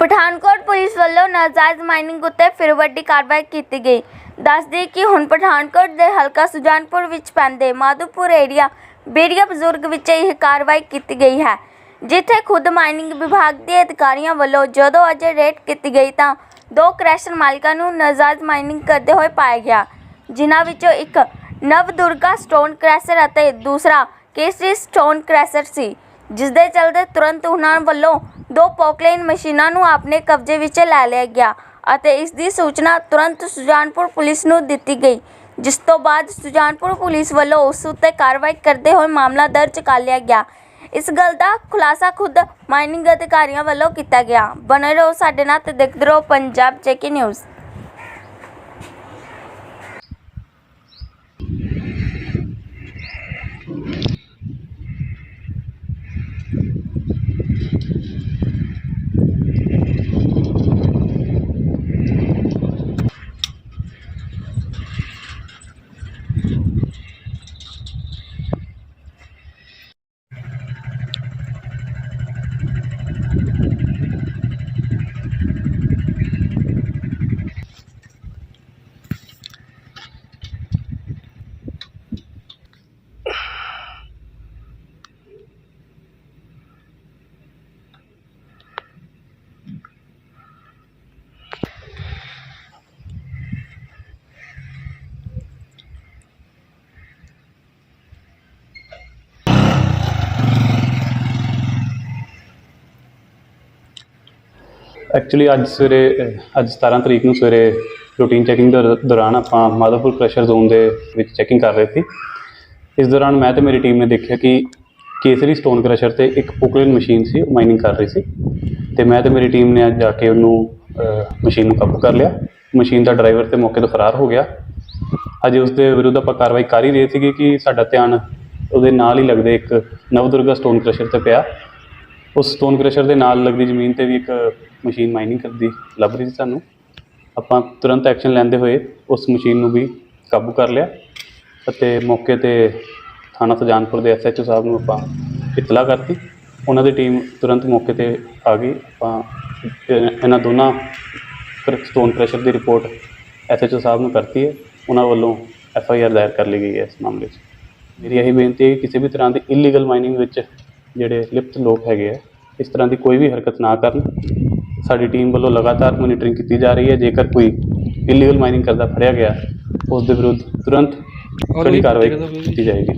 Pathankot police ਵੱਲੋਂ ਨਾਜਾਇਜ਼ mining ਉੱਤੇ ਫਿਰ ਵੱਡੀ ਕਾਰਵਾਈ ਕੀਤੀ ਗਈ। ਦੱਸਦੇ ਕਿ ਹੁਣ ਪਠਾਨਕੋਟ ਦੇ ਹਲਕਾ ਸੁਜਾਨਪੁਰ ਵਿੱਚ ਪੈਂਦੇ ਮਾਧੋਪੁਰ ਏਰੀਆ ਬੇੜੀਆ ਬਜ਼ੁਰਗ ਵਿੱਚ ਇਹ ਕਾਰਵਾਈ ਕੀਤੀ ਗਈ ਹੈ, ਜਿੱਥੇ ਖੁਦ ਮਾਈਨਿੰਗ ਵਿਭਾਗ ਦੇ ਅਧਿਕਾਰੀਆਂ ਵੱਲੋਂ ਜਦੋਂ ਅਜੇ ਰੇਟ ਕੀਤੀ ਗਈ ਤਾਂ ਦੋ ਕ੍ਰੈਸ਼ਰ ਮਾਲਕਾਂ ਨੂੰ ਨਾਜਾਇਜ਼ ਮਾਈਨਿੰਗ ਕਰਦੇ ਹੋਏ ਪਾਇਆ ਗਿਆ, ਜਿਨ੍ਹਾਂ ਵਿੱਚੋਂ ਇੱਕ ਨਵਦੁਰਗਾ ਸਟੋਨ ਕ੍ਰੈਸ਼ਰ ਅਤੇ ਦੂਸਰਾ ਕੇਸਰੀ ਸਟੋਨ ਕ੍ਰੈਸ਼ਰ ਸੀ ਜਿਸ ਦੇ ਚਲਦੇ ਤੁਰੰਤ ਉਹਨਾਂ ਵੱਲੋਂ ਦੋ ਪੋਕਲੇਨ ਮਸ਼ੀਨਾਂ ਨੂੰ ਆਪਣੇ ਕਬਜ਼ੇ ਵਿੱਚ ਲੈ ਲਿਆ ਗਿਆ ਅਤੇ ਇਸ ਦੀ ਸੂਚਨਾ ਤੁਰੰਤ ਸੁਜਾਨਪੁਰ ਪੁਲਿਸ ਨੂੰ ਦਿੱਤੀ ਗਈ, ਜਿਸ ਤੋਂ ਬਾਅਦ ਸੁਜਾਨਪੁਰ ਪੁਲਿਸ ਵੱਲੋਂ ਉਸ ਉੱਤੇ ਕਾਰਵਾਈ ਕਰਦੇ ਹੋਏ ਮਾਮਲਾ ਦਰਜ ਕਰ ਲਿਆ ਗਿਆ। ਇਸ ਗੱਲ ਦਾ ਖੁਲਾਸਾ ਖੁਦ ਮਾਈਨਿੰਗ ਅਧਿਕਾਰੀਆਂ ਵੱਲੋਂ ਕੀਤਾ ਗਿਆ। ਬਣੇ ਰਹੋ ਸਾਡੇ ਨਾਲ ਤੇ ਦੇਖਦੇ ਰਹੋ ਪੰਜਾਬ ਚੈਕੀ ਨਿਊਜ਼। ਐਕਚੁਅਲੀ ਅੱਜ ਸਵੇਰੇ ਅੱਜ 17 ਤਰੀਕ ਨੂੰ ਸਵੇਰੇ ਰੂਟੀਨ ਚੈਕਿੰਗ ਦੇ ਦੌਰਾਨ ਆਪਾਂ ਮਾਧੋਪੁਰ ਪ੍ਰੈਸ਼ਰ ਜ਼ੋਨ ਦੇ ਵਿੱਚ ਚੈਕਿੰਗ ਕਰ ਰਹੇ ਸੀ। ਇਸ ਦੌਰਾਨ ਮੈਂ ਤੇ ਮੇਰੀ ਟੀਮ ਨੇ ਦੇਖਿਆ ਕਿ ਕੇਸਰੀ ਸਟੋਨ ਕ੍ਰਸ਼ਰ ਤੇ ਇੱਕ ਪੋਕਲੇਨ ਮਸ਼ੀਨ ਸੀ, ਉਹ ਮਾਈਨਿੰਗ ਕਰ ਰਹੀ ਸੀ। ਤੇ ਮੈਂ ਤੇ ਮੇਰੀ ਟੀਮ ਨੇ ਅੱਜ ਜਾ ਕੇ ਉਹਨੂੰ ਮਸ਼ੀਨ ਨੂੰ ਕਾਬੂ ਕਰ ਲਿਆ। ਮਸ਼ੀਨ ਦਾ ਡਰਾਈਵਰ ਤੇ ਮੌਕੇ ਤੋਂ ਫਰਾਰ ਹੋ ਗਿਆ। ਅਜੇ ਉਸ ਦੇ ਵਿਰੁੱਧ ਆਪਾਂ ਕਾਰਵਾਈ ਕਰ ਹੀ ਰਹੇ ਸੀਗੇ ਕਿ ਸਾਡਾ ਧਿਆਨ ਉਹਦੇ ਨਾਲ ਹੀ ਲੱਗਦੇ ਇੱਕ ਨਵਦੁਰਗਾ ਸਟੋਨ ਕ੍ਰਸ਼ਰ ਤੇ ਪਿਆ। ਉਸ ਸਟੋਨ ਕ੍ਰਸ਼ਰ ਦੇ ਨਾਲ ਲੱਗਦੀ ਜ਼ਮੀਨ ਤੇ ਵੀ ਇੱਕ ਮਸ਼ੀਨ ਮਾਈਨਿੰਗ ਕਰਦੀ ਲੱਭ ਰਹੀ ਸੀ ਸਾਨੂੰ। ਆਪਾਂ ਤੁਰੰਤ ਐਕਸ਼ਨ ਲੈਂਦੇ ਹੋਏ ਉਸ ਮਸ਼ੀਨ ਨੂੰ ਵੀ ਕਾਬੂ ਕਰ ਲਿਆ ਅਤੇ ਮੌਕੇ ਤੇ ਥਾਣਾ ਸੁਜਾਨਪੁਰ ਦੇ ਐਸਐਚਓ ਸਾਹਿਬ ਨੂੰ ਆਪਾਂ ਇਤਲਾਹ ਕਰਤੀ। ਉਹਨਾਂ ਦੀ ਟੀਮ ਤੁਰੰਤ ਮੌਕੇ ਤੇ ਆ ਗਈ। ਆਪਾਂ ਇਹਨਾਂ ਦੋਨਾਂ ਸਟੋਨ ਕ੍ਰਸ਼ਰ ਦੀ ਰਿਪੋਰਟ ਐਸਐਚਓ ਸਾਹਿਬ ਨੂੰ ਕਰਤੀ ਹੈ। ਉਹਨਾਂ ਵੱਲੋਂ ਐਫਆਈਆਰ ਦਾਇਰ ਕਰ ਲਈ ਗਈ ਹੈ ਇਸ ਮਾਮਲੇ 'ਚ। ਮੇਰੀ ਇਹੀ ਬੇਨਤੀ ਹੈ ਕਿ ਕਿਸੇ ਵੀ ਤਰ੍ਹਾਂ ਦੀ ਇਲੀਗਲ ਮਾਈਨਿੰਗ ਵਿੱਚ ਜਿਹੜੇ ਲਿਪਤ ਲੋਕ ਹੈਗੇ ਆ, ਇਸ ਤਰ੍ਹਾਂ ਦੀ ਕੋਈ ਵੀ ਹਰਕਤ ਨਾ ਕਰਨ। ਸਾਡੀ ਟੀਮ ਵੱਲੋਂ ਲਗਾਤਾਰ ਮੋਨੀਟਰਿੰਗ ਕੀਤੀ ਜਾ ਰਹੀ ਹੈ। ਜੇਕਰ ਕੋਈ ਇਲੀਗਲ ਮਾਈਨਿੰਗ ਕਰਦਾ ਫੜਿਆ ਗਿਆ ਉਸ ਦੇ ਵਿਰੁੱਧ ਤੁਰੰਤ ਕੜੀ ਕਾਰਵਾਈ ਕੀਤੀ ਜਾਏਗੀ।